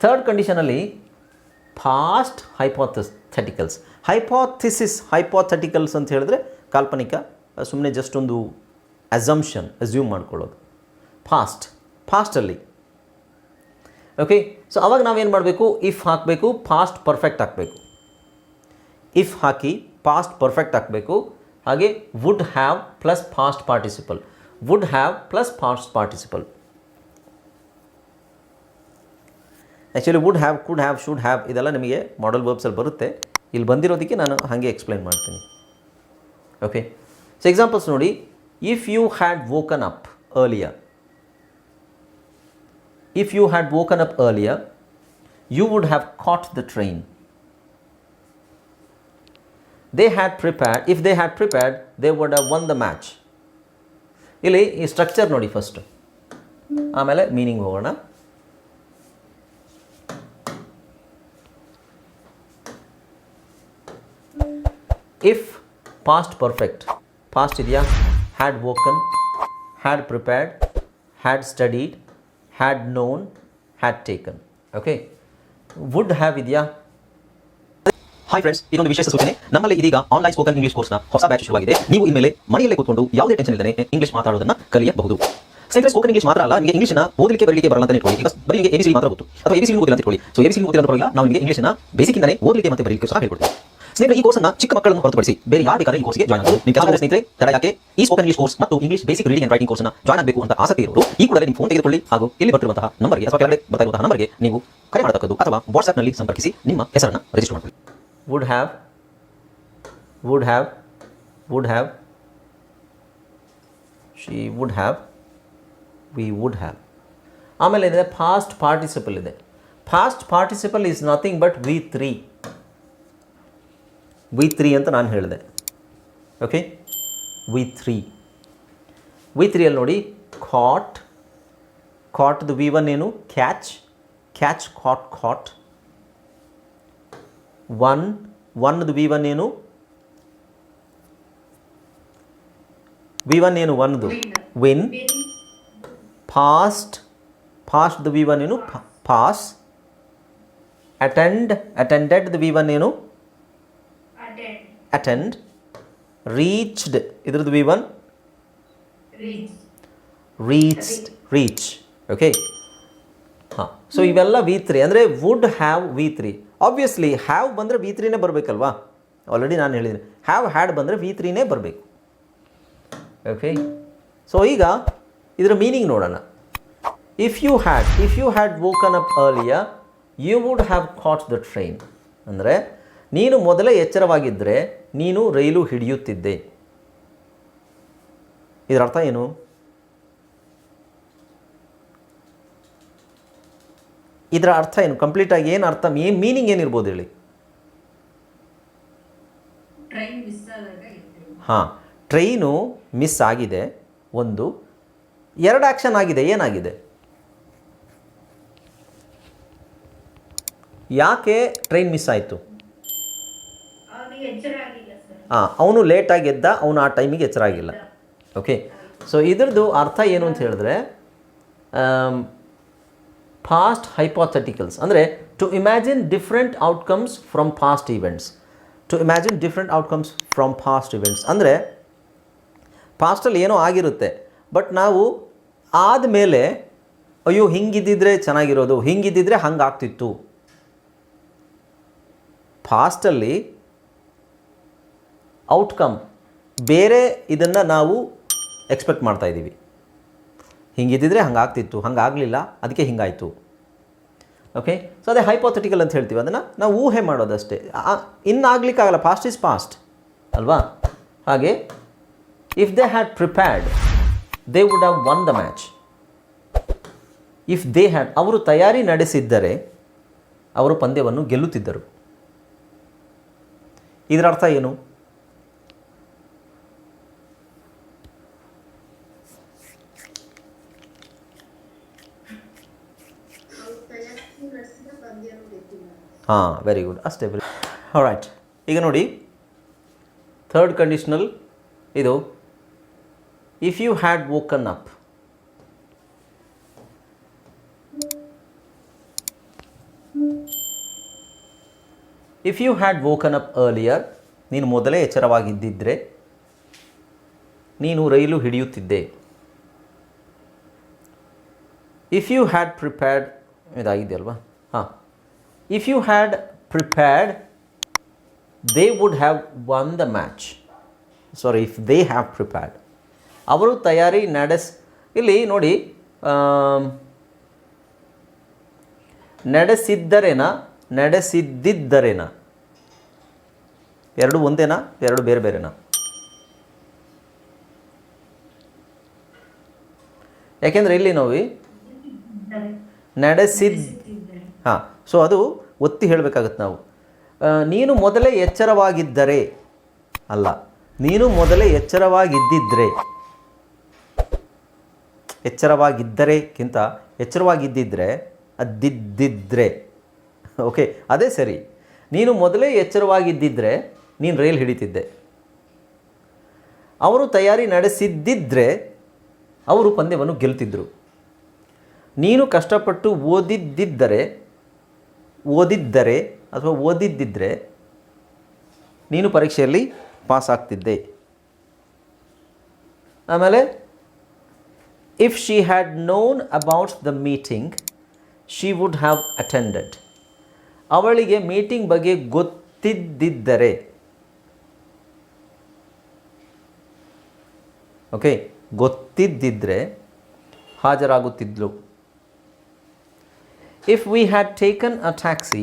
Third ಕಂಡೀಷನಲ್ಲಿ past hypotheticals hypothesis hypotheticals ಅಂತ ಹೇಳಿದ್ರೆ ಕಾಲ್ಪನಿಕ ಸುಮ್ಮನೆ ಜಸ್ಟ್ ಒಂದು ಅಸಂಪ್ಷನ್ ಅಸ್ಯೂಮ್ ಮಾಡ್ಕೊಳ್ಳೋದು. ಫಾಸ್ಟ್ ಫಾಸ್ಟಲ್ಲಿ ಓಕೆ ಸೊ ಅವಾಗ ನಾವೇನು ಮಾಡಬೇಕು? ಇಫ್ ಹಾಕಬೇಕು ಫಾಸ್ಟ್ ಪರ್ಫೆಕ್ಟ್ ಹಾಕಬೇಕು. ಇಫ್ ಹಾಕಿ ಪಾಸ್ಟ್ ಪರ್ಫೆಕ್ಟ್ ಹಾಕಬೇಕು. ಹಾಗೆ would have plus past participle would have plus past participle actually would have could have should have ಇದೆಲ್ಲ ನಿಮಗೆ ಮಾಡಲ್ ವರ್ಬ್ಸಲ್ಲಿ ಬರುತ್ತೆ. ಇಲ್ಲಿ ಬಂದಿರೋದಕ್ಕೆ ನಾನು ಹಾಗೆ ಎಕ್ಸ್ಪ್ಲೈನ್ ಮಾಡ್ತೀನಿ. ಓಕೆ ಸೊ ಎಕ್ಸಾಂಪಲ್ಸ್ ನೋಡಿ. If you had woken up earlier if you had woken up earlier, you would have caught the train. They had prepared, if they had prepared, they would have won the match. ಇಲ್ಲಿ ಈ structure ನೋಡಿ first ಆಮೇಲೆ meaning ಹೋಗೋಣ. If past perfect past ಇದೆಯಾ had woken had prepared had studied had known had taken okay would have ಇದೆಯಾ hi friends ಇದೊಂದು ವಿಶೇಷ ಸೂಚನೆ. ನಮ್ಮಲ್ಲಿ ಇದೀಗ ಆನ್ಲೈನ್ ಸ್ಪೋಕನ್ ಇಂಗ್ಲಿಷ್ ಕೋರ್ಸ್ನ ಹೊಸ ಬ್ಯಾಚ್ ಶುರುವಾಗಿದೆ. ನೀವು ಇನ್ಮೇಲೆ ಮನೆಯಲ್ಲೇ ಕೂತ್ಕೊಂಡು ಯಾವುದೇ ಟೆನ್ಷನ್ ಇಲ್ಲದೆ ಇಂಗ್ಲಿಷ್ ಮಾತಾಡೋದನ್ನ ಕಲಿಯಬಹುದು. ಸ್ನೇಹಿತರೆ ಸ್ಪೋಕನ್ ಇಂಗ್ಲಿಷ್ ಮಾತ್ರ ಅಲ್ಲ, ನಿಮಗೆ ಇಂಗ್ಲಿಷ್ನ ಓದಲಿಕ್ಕೆ, ಬರಲಿಕ್ಕೆ ಬರಲ್ಲ ಅಂತ ಇಟ್ಕೊಳ್ಳಿ. ಈಗ ಬರೀ ಎಬಿಸಿ ಮಾತ್ರ ಗೊತ್ತು. ಅಥವಾ ಎಬಿಸಿ ಓದಿಲ್ಲ ಅಂತ ಇಟ್ಕೊಳ್ಳಿ. ಸೊ ಎಬಿಸಿ ಓದಿಲ್ಲ ನಾವು ನಿಮಗೆ ಇಂಗ್ಲಿಷ್ನ ಬೇಸಿಕ್ಕಿಂದಲೇ ಓದಲಿಕ್ಕೆ ಮತ್ತೆ ಬರಲಿಕ್ಕೆ ಸಹ ಹೇಳ್ಕೊಡ್ತೀವಿ. ಸ್ನೇಹಿತರೆ, ಈ ಕೋರ್ಸ್ನ ಚಿಕ್ಕ ಮಕ್ಕಳನ್ನು ಹೊರತುಪಡಿಸಿ ಬೇರೆ ಯಾರು ಬೇಕಾದ್ರೆ ಈ ಕೋರ್ಸ್ಗೆ ಜಾಯ್ನ್ ಆಗಬಹುದು ನಿಮ್ಮ ಕೆಲಸ ಸ್ನೇಹಿತರೆ, ತಡ ಯಾಕೆ ಈ ಸ್ಪೋಕನ್ ಇಂಗ್ಲಿಷ್ ಕೋರ್ಸ್ ಮತ್ತು English basic reading and writing ಕೋರ್ಸ್ನ ಜಾಯ್ನ್ ಆಗಬೇಕು ಅಂತ ಆಸಕ್ತಿ ಇರೋರು, ಈ ಕೂಡಲೇ ನಿಮ್ಮ ಫೋನ್ ತೆಗೆದುಕೊಳ್ಳಿ ಹಾಗೂ ಇಲ್ಲಿ ಬರ್ತಿರುವಂತಹ ನಂಬರ್ಗೆ ಅಥವಾ ಕೆಳಗಡೆ ಬರ್ತಾ ಇರುವಂತಹ ನಂಬರ್ಗೆ ನೀವು ಕರೆ ಮಾಡತಕ್ಕದ್ದು ಅಥವಾ ವಾಟ್ಸ್ಆಪ್ನಲ್ಲಿ ಸಂಪರ್ಕಿಸಿ ನಿಮ್ಮ ಹೆಸರನ್ನು ರಿಜಿಸ್ಟರ್ ಮಾಡಿಕೊಳ್ಳಿ. Would have would have would have, she would have, we would have. ಆಮೇಲೆ ಏನಿದೆ? ಫಾಸ್ಟ್ ಪಾರ್ಟಿಸಿಪಲ್ ಇದೆ. Past participle is nothing but V three V three ಅಂತ ನಾನು ಹೇಳಿದೆ. ಓಕೆ ವಿ ತ್ರೀ ವಿ ತ್ರೀಯಲ್ಲಿ ನೋಡಿ ಖಾಟ್ ಖಾಟ್ದು ವಿ ಒನ್ ಏನು? Catch catch caught caught won ಒನ್ದು V one ಏನು? ವಿ ಒನ್ ಏನು? ಒನ್ದು ವಿನ್ ಫಾಸ್ಟ್ ಫಾಸ್ಟ್ದು ವಿ ಒನ್ ಏನು? ಪಾಸ್ ಅಟೆಂಡ್ ಅಟೆಂಡೆಡ್ದು ವಿ ಒನ್ ಏನು? attend, ಅಟೆಂಡ್ ರೀಚ್ಡ್ ಇದ್ರದ್ದು V one reached reach okay ಹಾಂ. ಸೊ ಇವೆಲ್ಲ ವಿ ತ್ರೀ ಅಂದರೆ would have V three obviously have ಬಂದರೆ ವಿ ತ್ರೀನೇ ಬರಬೇಕಲ್ವಾ? ಆಲ್ರೆಡಿ ನಾನು ಹೇಳಿದ್ದೀನಿ. ಹ್ಯಾವ್ ಹ್ಯಾಡ್ ಬಂದರೆ ವಿ ತ್ರೀನೇ ಬರಬೇಕು. ಓಕೆ ಸೊ ಈಗ ಇದರ ಮೀನಿಂಗ್ ನೋಡೋಣ. If you had if you had woken up earlier you would have caught the train ಅಂದರೆ ನೀನು ಮೊದಲೇ ಎಚ್ಚರವಾಗಿದ್ದರೆ ನೀನು ರೈಲು ಹಿಡಿಯುತ್ತಿದ್ದೆ. ಇದರ ಅರ್ಥ ಏನು? ಇದರ ಅರ್ಥ ಏನು? ಕಂಪ್ಲೀಟಾಗಿ ಏನು ಅರ್ಥ? ಏನು ಮೀನಿಂಗ್ ಏನಿರ್ಬೋದು ಹೇಳಿ. ಹಾಂ ಟ್ರೈನು ಮಿಸ್ ಆಗಿದೆ. ಒಂದು ಎರಡು ಆ್ಯಕ್ಷನ್ ಆಗಿದೆ. ಏನಾಗಿದೆ? ಯಾಕೆ ಟ್ರೈನ್ ಮಿಸ್ ಆಯಿತು ಅವ್ನಿಗೆ ಎಚ್ಚರ ಆಗಿಲ್ಲ ಸರ್ ಹಾಂ ಅವನು ಲೇಟಾಗಿ ಎದ್ದ, ಅವನು ಆ ಟೈಮಿಗೆ ಎಚ್ಚರ ಆಗಿಲ್ಲ ಓಕೆ ಸೊ ಇದ್ರದ್ದು ಅರ್ಥ ಏನು ಅಂತ ಹೇಳಿದ್ರೆ ಫಾಸ್ಟ್ ಹೈಪಾಥೆಟಿಕಲ್ಸ್ ಅಂದರೆ to imagine different outcomes from past events to imagine different outcomes from past events ಅಂದರೆ ಪಾಸ್ಟಲ್ಲಿ ಏನೋ ಆಗಿರುತ್ತೆ. ಬಟ್ ನಾವು ಆದಮೇಲೆ, ಅಯ್ಯೋ, ಹಿಂಗಿದ್ದಿದ್ರೆ ಚೆನ್ನಾಗಿರೋದು, ಹಿಂಗಿದ್ದಿದ್ರೆ ಹಂಗಾಗ್ತಿತ್ತು. ಫಾಸ್ಟಲ್ಲಿ ಔಟ್ಕಮ್ ಬೇರೆ ಇದನ್ನು ನಾವು ಎಕ್ಸ್ಪೆಕ್ಟ್ ಮಾಡ್ತಾ ಇದ್ದೀವಿ. ಹಿಂಗಿದ್ದಿದ್ರೆ ಹಂಗಾಗ್ತಿತ್ತು, ಹಂಗಾಗಲಿಲ್ಲ, ಅದಕ್ಕೆ ಹಿಂಗಾಯಿತು. ಓಕೆ ಸೊ ಅದೇ ಹೈಪೋಥೆಟಿಕಲ್ ಅಂತ ಹೇಳ್ತೀವಿ. ಅದನ್ನು ನಾವು ಊಹೆ ಮಾಡೋದಷ್ಟೇ. ಇನ್ನಾಗಲಿಕ್ಕಾಗಲ್ಲ. ಪಾಸ್ಟ್ ಈಸ್ ಪಾಸ್ಟ್ ಅಲ್ವಾ? ಹಾಗೆ if they had prepared they would have won the match if they had ಅವರು ತಯಾರಿ ನಡೆಸಿದ್ದರೆ, ಅವರು ಪಂದ್ಯವನ್ನು ಗೆಲ್ಲುತ್ತಿದ್ದರು. ಇದರ ಅರ್ಥ ಏನು? ಹಾಂ ವೆರಿ ಗುಡ್ ಅಷ್ಟೇ ರೈಟ್ ಈಗ ನೋಡಿ ಥರ್ಡ್ ಕಂಡೀಷ್ನಲ್ ಇದು if you had woken up if you had woken up earlier ನೀನು ಮೊದಲೇ ಎಚ್ಚರವಾಗಿದ್ದಿದ್ದರೆ ನೀನು ರೈಲು ಹಿಡಿಯುತ್ತಿದ್ದೆ. ಇಫ್ ಯು ಹ್ಯಾಡ್ ಪ್ರಿಪೇರ್ಡ್ ಇದಾಗಿದೆಯಲ್ವಾ ಹಾಂ. If you had prepared, they would have won the match sorry if they have prepared ಅವರು ತಯಾರಿ ನಡೆಸ್ ಇಲ್ಲಿ ನೋಡಿ ನಡೆಸಿದ್ದರೇನ ನಡೆಸಿದ್ದಿದ್ದರೇನಾ? ಎರಡು ಒಂದೇನಾ ಎರಡು ಬೇರೆ ಬೇರೆನಾ? ಯಾಕೆಂದರೆ ಇಲ್ಲಿ ನೋವಿ ನಡೆಸಿದ್ ಹಾಂ. ಸೊ ಅದು ಒತ್ತಿ ಹೇಳಬೇಕಾಗತ್ತೆ ನಾವು. ನೀನು ಮೊದಲೇ ಎಚ್ಚರವಾಗಿದ್ದರೆ, ಅಲ್ಲ, ನೀನು ಮೊದಲೇ ಎಚ್ಚರವಾಗಿದ್ದರೆ ಎಚ್ಚರವಾಗಿದ್ದರೆಕ್ಕಿಂತ ಎಚ್ಚರವಾಗಿದ್ದಿದ್ರೆ, ಅದ್ದಿದ್ದಿದ್ರೆ. ಓಕೆ ಅದೇ ಸರಿ. ನೀನು ಮೊದಲೇ ಎಚ್ಚರವಾಗಿದ್ದಿದ್ರೆ, ನೀನು ರೈಲ್ ಹಿಡಿತಿದ್ದೆ. ಅವರು ತಯಾರಿ ನಡೆಸಿದ್ದಿದ್ರೆ, ಅವರು ಪಂದ್ಯವನ್ನು ಗೆಲ್ತಿದ್ದರು ನೀನು ಕಷ್ಟಪಟ್ಟು ಓದಿದ್ದಿದ್ದರೆ ಓದಿದ್ದರೆ ಅಥವಾ ಓದಿದ್ದಿದ್ರೆ ನೀನು ಪರೀಕ್ಷೆಯಲ್ಲಿ ಪಾಸ್ ಆಗ್ತಿದ್ದೆ. ಆಮೇಲೆ if she had known about the meeting she would have attended ಅವಳಿಗೆ ಮೀಟಿಂಗ್ ಬಗ್ಗೆ ಗೊತ್ತಿದ್ದಿದ್ದರೆ ಓಕೆ ಗೊತ್ತಿದ್ದಿದ್ರೆ ಹಾಜರಾಗುತ್ತಿದ್ಲು. If we had taken a taxi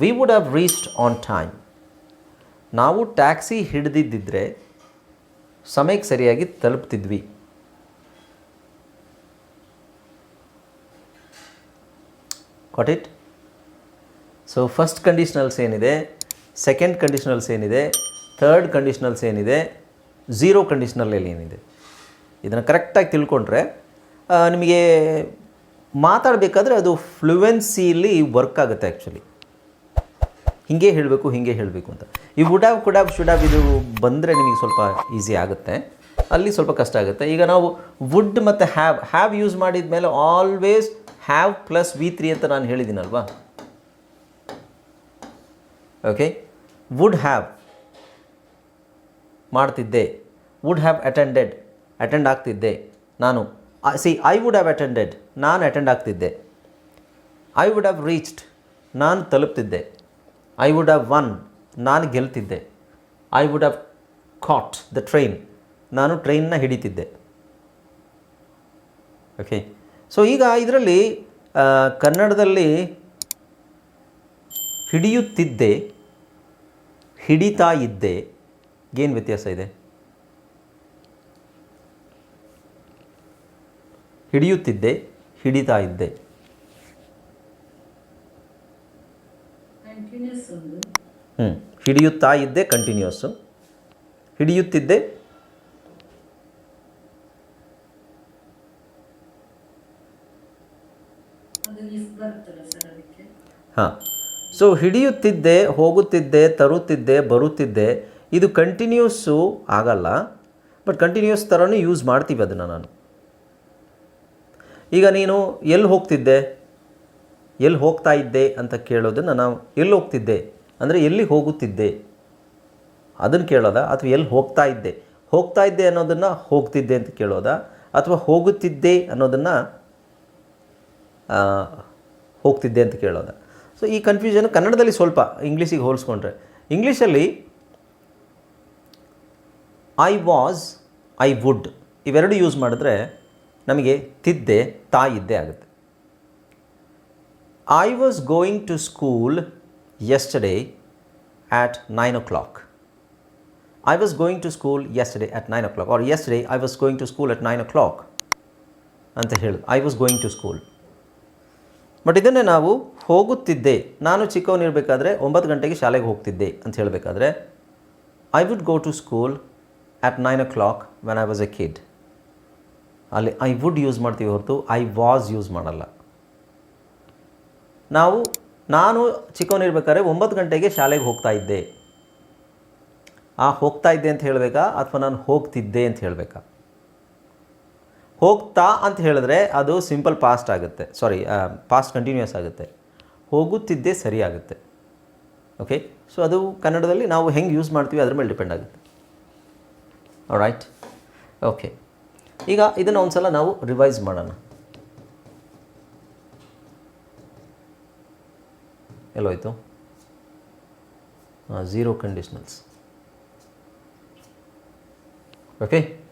we would have reached on time ನಾವು ಟ್ಯಾಕ್ಸಿ ಹಿಡಿದಿದ್ದಿದ್ರೆ ಸಮಯಕ್ಕೆ ಸರಿಯಾಗಿ ತಲುಪ್ತಿದ್ವಿ. What it so first conditionals ಏನಿದೆ? ಸೆಕೆಂಡ್ ಕಂಡೀಷ್ನಲ್ಸ್ ಏನಿದೆ? ಥರ್ಡ್ ಕಂಡೀಷ್ನಲ್ಸ್ ಏನಿದೆ? ಝೀರೋ ಕಂಡೀಷ್ನಲ್ಲಿ ಏನಿದೆ? ಇದನ್ನು ಕರೆಕ್ಟಾಗಿ ತಿಳ್ಕೊಂಡ್ರೆ ನಿಮಗೆ ಮಾತಾಡಬೇಕಾದ್ರೆ ಅದು ಫ್ಲೂವೆನ್ಸಿಲಿ ವರ್ಕ್ ಆಗುತ್ತೆ ಆ್ಯಕ್ಚುಲಿ ಹಿಂಗೆ ಹೇಳಬೇಕು, ಹೀಗೆ ಹೇಳಬೇಕು ಅಂತ. ಈ would have could have should have ಇದು ಬಂದರೆ ನಿಮಗೆ ಸ್ವಲ್ಪ ಈಸಿ ಆಗುತ್ತೆ. ಅಲ್ಲಿ ಸ್ವಲ್ಪ ಕಷ್ಟ ಆಗುತ್ತೆ. ಈಗ ನಾವು ವುಡ್ ಮತ್ತು ಹ್ಯಾವ್ ಹ್ಯಾವ್ ಯೂಸ್ ಮಾಡಿದ ಮೇಲೆ always have plus V three ಅಂತ ನಾನು ಹೇಳಿದ್ದೀನಲ್ವಾ? ಓಕೆ ವುಡ್ ಹ್ಯಾವ್ ಮಾಡ್ತಿದ್ದೆ. ವುಡ್ ಹ್ಯಾವ್ ಅಟೆಂಡೆಡ್ ಅಟೆಂಡ್ ಆಗ್ತಿದ್ದೆ ನಾನು. See I would have attended ನಾನು ಅಟೆಂಡ್ ಆಗ್ತಿದ್ದೆ. ಐ ವುಡ್ ಹ್ಯಾವ್ ರೀಚ್ಡ್ ನಾನು ತಲುಪ್ತಿದ್ದೆ. ಐ ವುಡ್ ಹ್ಯಾವ್ ಒನ್ ನಾನು ಗೆಲ್ತಿದ್ದೆ. I would have caught the train ನಾನು ಟ್ರೈನ್ನ ಹಿಡಿತಿದ್ದೆ. ಓಕೆ ಸೊ ಈಗ ಇದರಲ್ಲಿ ಕನ್ನಡದಲ್ಲಿ ಹಿಡಿಯುತ್ತಿದ್ದೆ, ಹಿಡಿತಾ ಇದ್ದೆ. ಏನು ವ್ಯತ್ಯಾಸ ಇದೆ? ಹಿಡಿಯುತ್ತಿದ್ದೆ ಹಿಡಿತಾ ಇದ್ದೆ. ಹ್ಞೂ ಹಿಡಿಯುತ್ತಾ ಇದ್ದೆ ಕಂಟಿನ್ಯೂಸು ಹಿಡಿಯುತ್ತಿದ್ದೆ. ಹಾಂ. ಸೊ ಹಿಡಿಯುತ್ತಿದ್ದೆ ಹೋಗುತ್ತಿದ್ದೆ ತರುತ್ತಿದ್ದೆ ಬರುತ್ತಿದ್ದೆ. ಇದು ಕಂಟಿನ್ಯೂಸು ಆಗಲ್ಲ. ಬಟ್ ಕಂಟಿನ್ಯೂಸ್ ಥರನೂ ಯೂಸ್ ಮಾಡ್ತೀವಿ ಅದನ್ನು ನಾನು. ಈಗ ನೀನು ಎಲ್ಲಿ ಹೋಗ್ತಿದ್ದೆ? ಎಲ್ಲಿ ಹೋಗ್ತಾ ಇದ್ದೆ ಅಂತ ಕೇಳೋದನ್ನು ನಾವು ಎಲ್ಲಿ ಹೋಗ್ತಿದ್ದೆ? ಅಂದರೆ ಎಲ್ಲಿ ಹೋಗುತ್ತಿದ್ದೆ? ಅದನ್ನು ಕೇಳೋದಾ? ಅಥವಾ ಎಲ್ಲಿ ಹೋಗ್ತಾ ಇದ್ದೆ? ಹೋಗ್ತಾ ಇದ್ದೆ ಅನ್ನೋದನ್ನು ಹೋಗ್ತಿದ್ದೆ ಅಂತ ಕೇಳೋದಾ? ಅಥವಾ ಹೋಗುತ್ತಿದ್ದೆ ಅನ್ನೋದನ್ನು ಹೋಗ್ತಿದ್ದೆ ಅಂತ ಕೇಳೋದ? ಸೊ ಈ ಕನ್ಫ್ಯೂಷನ್ ಕನ್ನಡದಲ್ಲಿ ಸ್ವಲ್ಪ ಇಂಗ್ಲೀಷಿಗೆ ಹೋಲಿಸ್ಕೊಂಡ್ರೆ. ಇಂಗ್ಲೀಷಲ್ಲಿ ಐ ವಾಸ್ ಐ ವುಡ್ ಇವೆರಡು ಯೂಸ್ ಮಾಡಿದ್ರೆ ನಮಗೆ ತಿದ್ದೆ, ತಾಯಿದ್ದೆ ಆಗುತ್ತೆ. I was going to school yesterday at nine o'clock I was going to school yesterday at nine o'clock or yesterday I was going to school at nine o'clock ಅಂತ ಹೇಳೋದು. I was going to school but ಇದನ್ನೇ ನಾವು ಹೋಗುತ್ತಿದ್ದೆ. ನಾನು ಚಿಕ್ಕವನಿರಬೇಕಾದ್ರೆ ಒಂಬತ್ತು ಗಂಟೆಗೆ ಶಾಲೆಗೆ ಹೋಗ್ತಿದ್ದೆ ಅಂತ ಹೇಳಬೇಕಾದ್ರೆ I would go to school at nine o'clock when I was a kid ಅಲ್ಲಿ ಐ ವುಡ್ ಯೂಸ್ ಮಾಡ್ತೀವಿ ಹೊರತು ಐ ವಾಸ್ ಯೂಸ್ ಮಾಡಲ್ಲ. ನಾವು, ನಾನು ಚಿಕ್ಕವನಿರ್ಬೇಕಾದ್ರೆ ಒಂಬತ್ತು ಗಂಟೆಗೆ ಶಾಲೆಗೆ ಹೋಗ್ತಾ ಇದ್ದೆ. ಆ ಹೋಗ್ತಾ ಇದ್ದೆ ಅಂತ ಹೇಳಬೇಕಾ? ಅಥವಾ ನಾನು ಹೋಗ್ತಿದ್ದೆ ಅಂತ ಹೇಳಬೇಕಾ? ಹೋಗ್ತಾ ಅಂತ ಹೇಳಿದ್ರೆ ಅದು ಸಿಂಪಲ್ ಪಾಸ್ಟ್ ಆಗುತ್ತೆ. ಸಾರಿ ಪಾಸ್ಟ್ ಕಂಟಿನ್ಯೂಸ್ ಆಗುತ್ತೆ. ಹೋಗುತ್ತಿದ್ದೆ ಸರಿ ಆಗುತ್ತೆ. ಓಕೆ ಸೊ ಅದು ಕನ್ನಡದಲ್ಲಿ ನಾವು ಹೆಂಗೆ ಯೂಸ್ ಮಾಡ್ತೀವಿ ಅದ್ರ ಮೇಲೆ ಡಿಪೆಂಡ್ ಆಗುತ್ತೆ. ರೈಟ್ ಓಕೆ ಈಗ ಇದನ್ನು ಒಂದು ಸಲ ನಾವು ರಿವೈಸ್ ಮಾಡೋಣ. ಎಲ್ಲೋಯ್ತು? Zero ಕಂಡೀಷ್ನಲ್ಸ್ okay